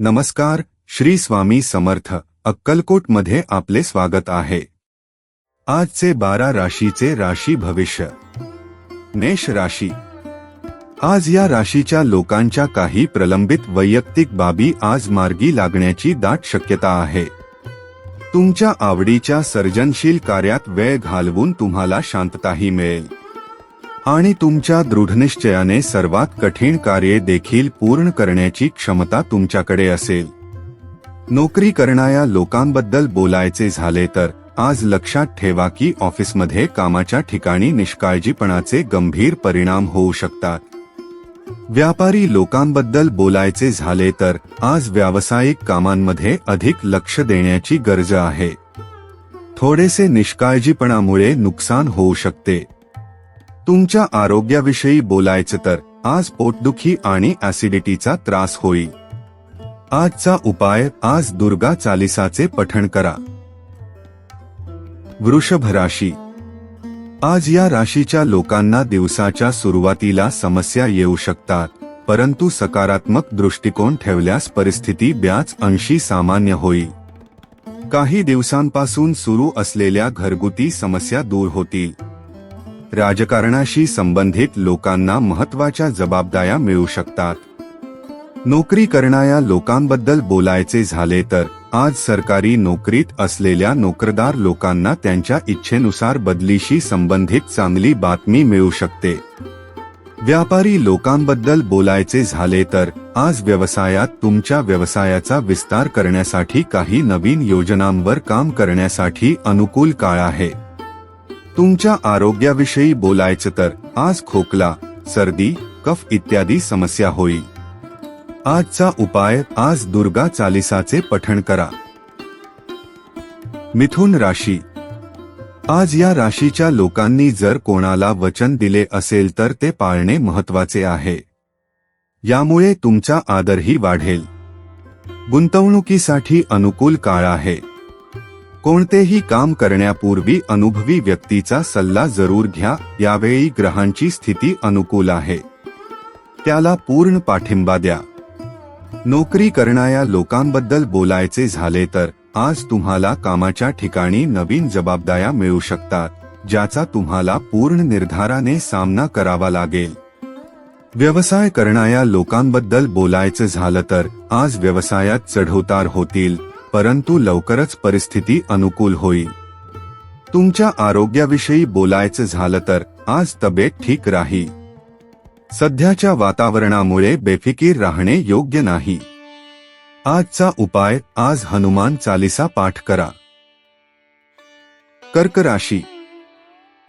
नमस्कार श्री स्वामी समर्थ अक्कलकोटमध्ये आपले स्वागत आहे. आजचे बारा राशीचे राशी भविष्य. मेष राशी. आज या राशीच्या लोकांच्या काही प्रलंबित वैयक्तिक बाबी आज मार्गी लागण्याची दाट शक्यता आहे. तुमच्या आवडीच्या सर्जनशील कार्यात वेळ घालवून तुम्हाला शांतताही मिळेल. आणि तुमच्या दृढनिश्चयाने सर्वात कठीण कार्ये देखील पूर्ण करण्याची क्षमता तुमच्याकडे असेल. नोकरी करणाऱ्या लोकांबद्दल बोलायचे झाले तर आज लक्षात ठेवा की ऑफिसमध्ये कामाच्या ठिकाणी निष्काळजीपणाचे गंभीर परिणाम होऊ शकतात. व्यापारी लोकांबद्दल बोलायचे झाले तर आज व्यावसायिक कामांमध्ये अधिक लक्ष देण्याची गरज आहे. थोडेसे निष्काळजीपणामुळे नुकसान होऊ शकते. तुमच्या आरोग्याविषयी बोलायचं तर आज पोटदुखी आणि ऍसिडिटीचा त्रास होईल. आजचा उपाय आज दुर्गा चालिसाचे पठण करा. वृषभ राशी. आज या राशीच्या लोकांना दिवसाच्या सुरुवातीला समस्या येऊ शकतात परंतु सकारात्मक दृष्टिकोन ठेवल्यास परिस्थिती ब्याच अंशी सामान्य होईल. काही दिवसांपासून सुरू असलेल्या घरगुती समस्या दूर होतील. राजकारणाशी संबंधित लोकांना महत्त्वाच्या जबाबदाऱ्या मिळू शकतात. नोकरी करणाऱ्या लोकांबद्दल बोलायचे झाले तर आज सरकारी नोकरीत असलेल्या नोकरदार लोकांना त्यांच्या इच्छेनुसार बदलीशी संबंधित चांगली बातमी मिळू शकते. व्यापारी लोकांबद्दल बोलायचे झाले तर आज व्यवसायात तुमच्या व्यवसायाचा विस्तार करण्यासाठी काही नवीन योजनांवर काम करण्यासाठी अनुकूल काळ आहे. तुमच्या आरोग्याविषयी बोलायचं तर आज खोकला सर्दी कफ इत्यादी समस्या होईल. आजचा उपाय आज दुर्गा चालिसाचे पठण करा. मिथुन राशी. आज या राशीच्या लोकांनी जर कोणाला वचन दिले असेल तर ते पाळणे महत्त्वाचे आहे. यामुळे तुमचा आदरही वाढेल. गुंतवणुकीसाठी अनुकूल काळ आहे. कोणतेही काम करण्यापूर्वी अनुभवी व्यक्तीचा सल्ला जरूर घ्या यावेळी ग्रहांची स्थिती अनुकूल आहे. त्याला पूर्ण पाठिंबा द्या. नोकरी करणाऱ्या लोकांबद्दल बोलायचे झाले तर आज तुम्हाला कामाच्या ठिकाणी नवीन जबाबदाऱ्या मिळू शकतात ज्याचा तुम्हाला पूर्ण निर्धाराने सामना करावा लागेल. व्यवसाय करणाऱ्या लोकांबद्दल बोलायचं झालं तर आज व्यवसायात चढउतार होतील. परंतु लवकरच परिस्थिती अनुकूल होईल तुमच्या आरोग्याविषयी बोलायचं झालं तर आज तब्येत ठीक राहील सध्याच्या वातावरणामुळे बेफिकीर राहणे योग्य नाही. आजचा उपाय आज हनुमान चालिसा पाठ करा. कर्क राशी.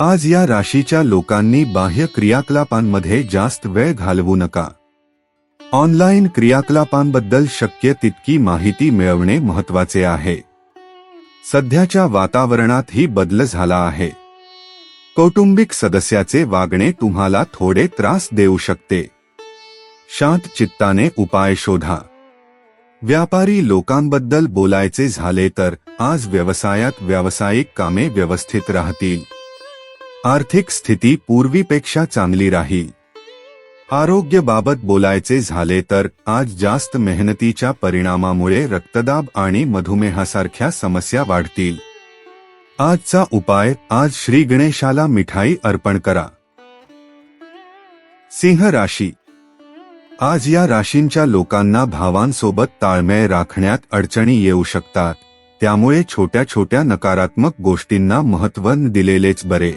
आज या राशीच्या लोकांनी बाह्य क्रियाकलापांमध्ये जास्त वेळ घालवू नका. ऑनलाईन क्रियाकलापांबद्दल शक्य तितकी माहिती मिळवणे महत्त्वाचे आहे. सध्याच्या वातावरणात ही बदल झाला आहे. कौटुंबिक सदस्याचे वागणे तुम्हाला थोडे त्रास देऊ शकते. शांत चित्ताने उपाय शोधा. व्यापारी लोकांबद्दल बोलायचे झाले तर आज व्यवसायात व्यावसायिक कामे व्यवस्थित राहतील. आर्थिक स्थिती पूर्वीपेक्षा चांगली राहील. आरोग्यबाबत बोलायचे झाले तर आज जास्त मेहनतीच्या परिणामामुळे रक्तदाब आणि मधुमेहासारख्या समस्या वाढतील. आजचा उपाय आज श्री गणेशाला मिठाई अर्पण करा. सिंह राशी. आज या राशींच्या लोकांना भावांसोबत ताळमेळ राखण्यात अडचणी येऊ शकतात त्यामुळे छोट्या छोट्या नकारात्मक गोष्टींना महत्त्व दिलेलेच बरे.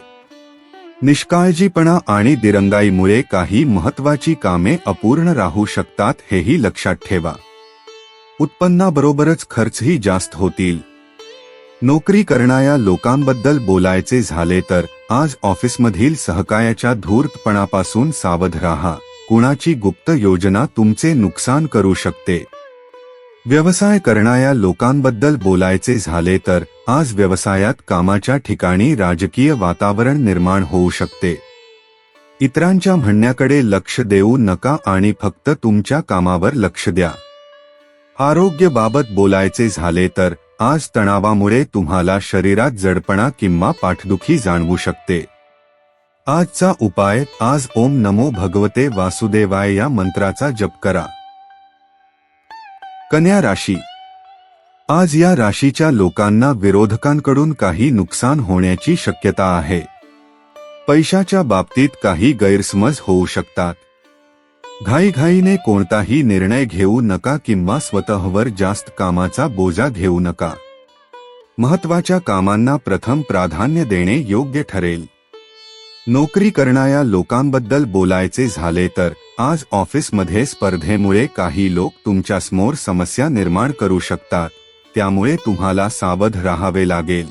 निष्काळजीपणा आणि दिरंगाईमुळे काही महत्वाची कामे अपूर्ण राहू शकतात हेही लक्षात ठेवा. उत्पन्नाबरोबरच खर्चही जास्त होतील. नोकरी करणाऱ्या लोकांबद्दल बोलायचे झाले तर आज ऑफिसमधील सहकार्याच्या धूर्तपणापासून सावध राहा. कुणाची गुप्त योजना तुमचे नुकसान करू शकते. व्यवसाय करणाऱ्या लोकांबद्दल बोलायचे झाले तर आज व्यवसायात कामाच्या ठिकाणी राजकीय वातावरण निर्माण होऊ शकते. इतरांच्या म्हणण्याकडे लक्ष देऊ नका आणि फक्त तुमच्या कामावर लक्ष द्या. आरोग्यबाबत बोलायचे झाले तर आज तणावामुळे तुम्हाला शरीरात जडपणा किंवा पाठदुखी जाणवू शकते. आजचा उपाय आज ओम नमो भगवते वासुदेवाय या मंत्राचा जप करा. कन्या राशी आज या राशीच्या लोकांना विरोधकांकडून काही नुकसान होण्याची शक्यता आहे. पैशाच्या बाबतीत काही गैरसमज होऊ शकतात. घाईघाईने कोणताही निर्णय घेऊ नका किंवा स्वतःवर जास्त कामाचा बोजा घेऊ नका. महत्त्वाच्या कामांना प्रथम प्राधान्य देणे योग्य ठरेल. नोकरी करणाऱ्या लोकांबद्दल बोलायचे झाले तर आज ऑफिसमध्ये स्पर्धेमुळे काही लोक तुमच्यासमोर समस्या निर्माण करू शकतात. त्यामुळे तुम्हाला सावध राहावे लागेल.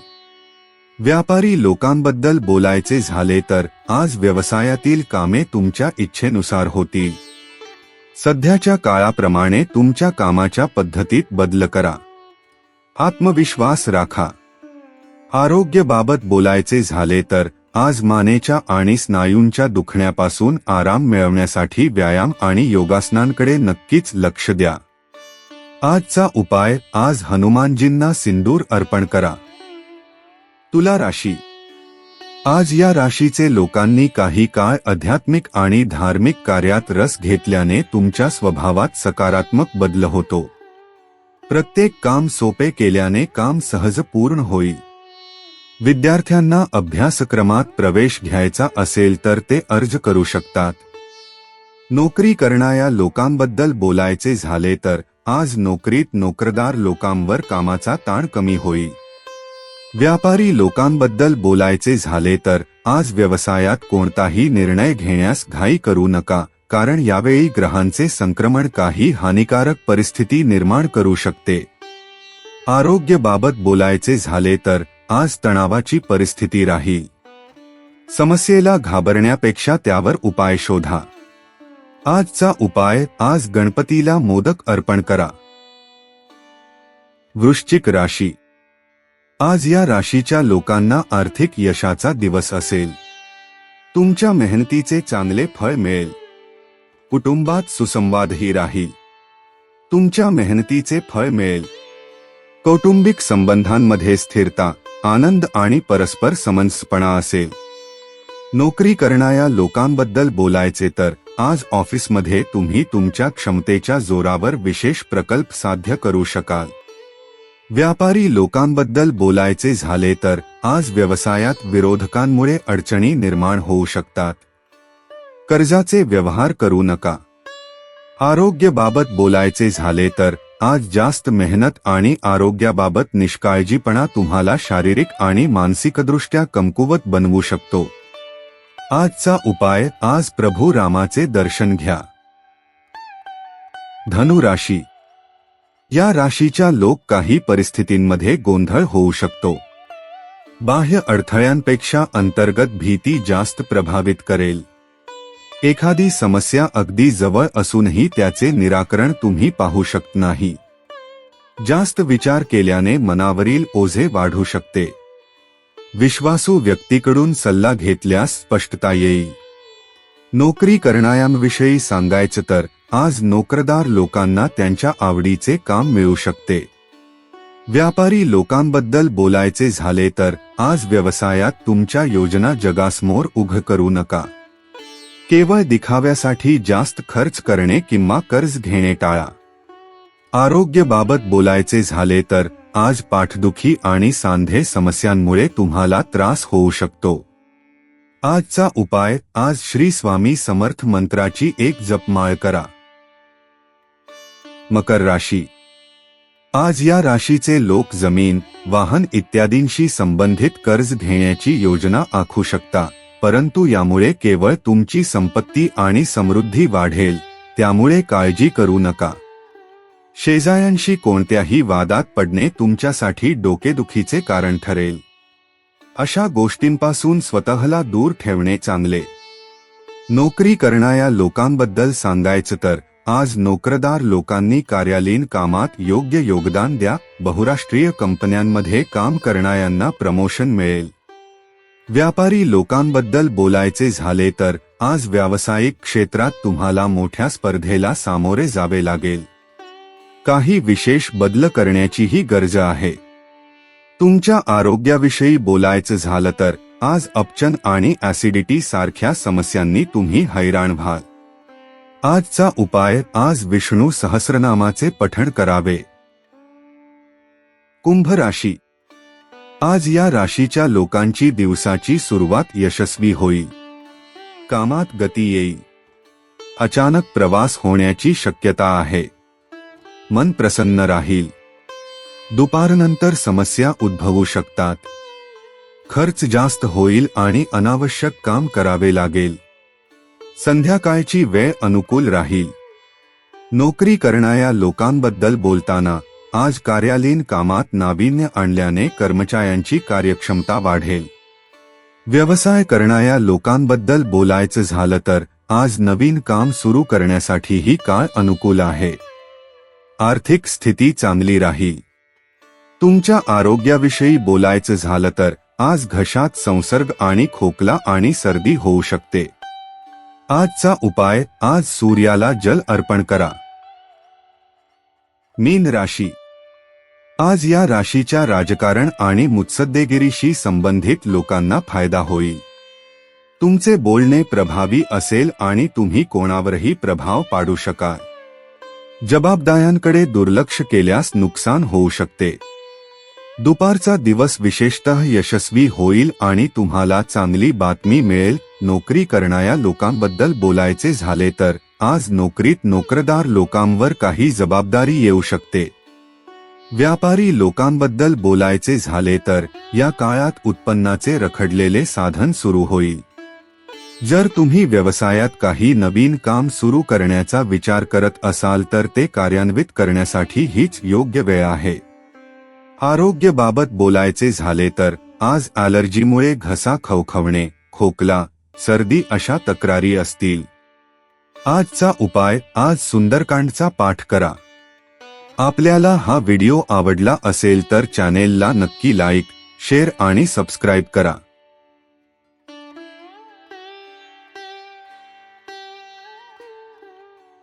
व्यापारी लोकांबद्दल बोलायचे झाले तर आज व्यवसायातील कामे तुमच्या इच्छेनुसार होतील. सध्याच्या काळाप्रमाणे तुमच्या कामाच्या पद्धतीत बदल करा. आत्मविश्वास राखा. आरोग्यबाबत बोलायचे झाले तर आज मानेच्या आणि स्नायूंच्या दुखण्यापासून आराम मिळवण्यासाठी व्यायाम आणि योगासनांकडे नक्कीच लक्ष द्या. आजचा उपाय आज हनुमानजींना सिंदूर अर्पण करा. तुला राशी. आज या राशीचे लोकांनी काही काळ आध्यात्मिक आणि धार्मिक कार्यात रस घेतल्याने तुमच्या स्वभावात सकारात्मक बदल होतो. प्रत्येक काम सोपे केल्याने काम सहज पूर्ण होईल. विद्यार्थ्यांना अभ्यासक्रमात प्रवेश घ्यायचा असेल तर ते अर्ज करू शकतात. नोकरी करणाऱ्या लोकांबद्दल बोलायचे झाले तर आज नोकरीत नोकरदार लोकांवर कामाचा ताण कमी होईल. व्यापारी लोकांबद्दल बोलायचे झाले तर आज व्यवसायात कोणताही निर्णय घेण्यास घाई करू नका कारण यावेळी ग्रहांचे संक्रमण काही हानिकारक परिस्थिती निर्माण करू शकते. आरोग्यबाबत बोलायचे झाले तर आज तणावाची परिस्थिती राहील. समस्येला घाबरण्यापेक्षा त्यावर उपाय शोधा. आजचा उपाय आज गणपतीला मोदक अर्पण करा. वृश्चिक राशी. आज या राशीच्या लोकांना आर्थिक यशाचा दिवस असेल. तुमच्या मेहनतीचे चांगले फळ मिळेल. कुटुंबात सुसंवादही राहील. तुमच्या मेहनतीचे फळ मिळेल. कौटुंबिक संबंधांमध्ये स्थिरता आनंद आणि परस्पर समंजसपणा असेल. नोकरी करणाऱ्या लोकांबद्दल बोलायचे तर आज ऑफिसमध्ये तुम्ही तुमच्या क्षमतेच्या जोरावर विशेष प्रकल्प साध्य करू शकाल. व्यापारी लोकांबद्दल बोलायचे झाले तर आज व्यवसायात विरोधकांमुळे अडचणी निर्माण होऊ शकतात. कर्जाचे व्यवहार करू नका. आरोग्याबाबत बोलायचे झाले तर आज जास्त मेहनत आणि आरोग्याबाबत निष्काळजीपणा तुम्हाला शारीरिक आणि मानसिकदृष्ट्या कमकुवत बनवू शकतो. आजचा उपाय आज प्रभू रामाचे दर्शन घ्या. धनु राशी. या राशीच्या लोक काही परिस्थितींमध्ये गोंधळ होऊ शकतो. बाह्य अडथळ्यांपेक्षा अंतर्गत भीती जास्त प्रभावित करेल. एखादी समस्या अगदी जवळ असूनही त्याचे निराकरण तुम्ही पाहू शकत नाही. जास्त विचार केल्याने मनावरील ओझे वाढू शकते. विश्वासू व्यक्तीकडून सल्ला घेतल्यास स्पष्टता येईल. नोकरी करणाऱ्यांविषयी सांगायचं तर आज नोकरदार लोकांना त्यांच्या आवडीचे काम मिळू शकते. व्यापारी लोकांबद्दल बोलायचे झाले तर आज व्यवसायात तुमच्या योजना जगासमोर उघ करू नका. केवळ दिखाव्यासाठी जास्त खर्च करणे किंवा कर्ज घेणे टाळा. आरोग्याबाबत बोलायचे झाले तर आज पाठदुखी आणि सांधे समस्यांमुळे तुम्हाला त्रास होऊ शकतो. आजचा उपाय आज श्री स्वामी समर्थ मंत्राची एक जपमाळ करा. मकर राशी. आज या राशीचे लोक जमीन वाहन इत्यादींशी संबंधित कर्ज घेण्याची योजना आखू शकता परंतु यामुळे केवळ तुमची संपत्ती आणि समृद्धी वाढेल त्यामुळे काळजी करू नका. शेजाऱ्यांशी कोणत्याही वादात पडणे तुमच्यासाठी डोकेदुखीचे कारण ठरेल. अशा गोष्टींपासून स्वतःला दूर ठेवणे चांगले. नोकरी करणाऱ्या लोकांबद्दल सांगायचं तर आज नोकरदार लोकांनी कार्यालयीन कामात योग्य योगदान द्या बहुराष्ट्रीय कंपन्यांमध्ये काम करणाऱ्यांना प्रमोशन मिळेल. व्यापारी लोकांबद्दल बोलायचे झाले तर आज व्यावसायिक क्षेत्रात तुम्हाला मोठ्या स्पर्धेला सामोरे जावे लागेल. काही विशेष बदल करण्याचीही गरज आहे. तुमच्या आरोग्याविषयी बोलायचं झालं तर आज अपचन आणि ऍसिडिटी सारख्या समस्यांनी तुम्ही हैराण व्हाल. आजचा उपाय आज विष्णू सहस्रनामाचे पठण करावे. कुंभ राशी. आज या राशीच्या लोकांची दिवसाची सुरुवात यशस्वी होईल. कामात गती येईल. अचानक प्रवास होण्याची शक्यता आहे. मन प्रसन्न राहील. दुपारनंतर समस्या उद्भवू शकतात. खर्च जास्त होईल आणि अनावश्यक काम करावे लागेल. संध्याकाळची वेळ अनुकूल राहील. नोकरी करणाऱ्या लोकांबद्दल बोलताना आज कार्यालयीन कामात नाविन्य आणल्याने कर्मचाऱ्यांची कार्यक्षमता वाढेल. व्यवसाय करणाऱ्या लोकांबद्दल बोलायचं झालं तर आज नवीन काम सुरू करण्यासाठीही काळ अनुकूल आहे. आर्थिक स्थिती चांगली राही. तुमच्या आरोग्याविषयी बोलायचं झालं तर आज घशात संसर्ग आणि खोकला आणि सर्दी होऊ शकते. आजचा उपाय आज सूर्याला जल अर्पण करा. मीन राशी. आज या राशीच्या राजकारण आणि मुत्सद्देगिरीशी संबंधित लोकांना फायदा होईल. तुमचे बोलणे प्रभावी असेल आणि तुम्ही कोणावरही प्रभाव पाडू शकाल. जबाबदाऱ्यांकडे दुर्लक्ष केल्यास नुकसान होऊ शकते. दुपारचा दिवस विशेषतः यशस्वी होईल आणि तुम्हाला चांगली बातमी मिळेल. नोकरी करणाऱ्या लोकांबद्दल बोलायचे झाले तर आज नोकरीत नोकरदार लोकांवर काही जबाबदारी येऊ शकते. व्यापारी लोकांबद्दल बोलायचे झाले तर या काळात उत्पन्नाचे रखडलेले साधन सुरू होईल. जर तुम्ही व्यवसायात काही नवीन काम सुरू करण्याचा विचार करत असाल तर ते कार्यान्वित करण्यासाठी हीच योग्य वेळ आहे. आरोग्यबाबत बोलायचे झाले तर आज ॲलर्जीमुळे घसा खवखवणे खोकला सर्दी अशा तक्रारी असतील. आजचा उपाय आज सुंदरकांडचा पाठ करा. आपल्याला हा व्हिडिओ आवडला असेल तर चॅनेलला नक्की लाईक शेअर आणि सबस्क्राईब करा.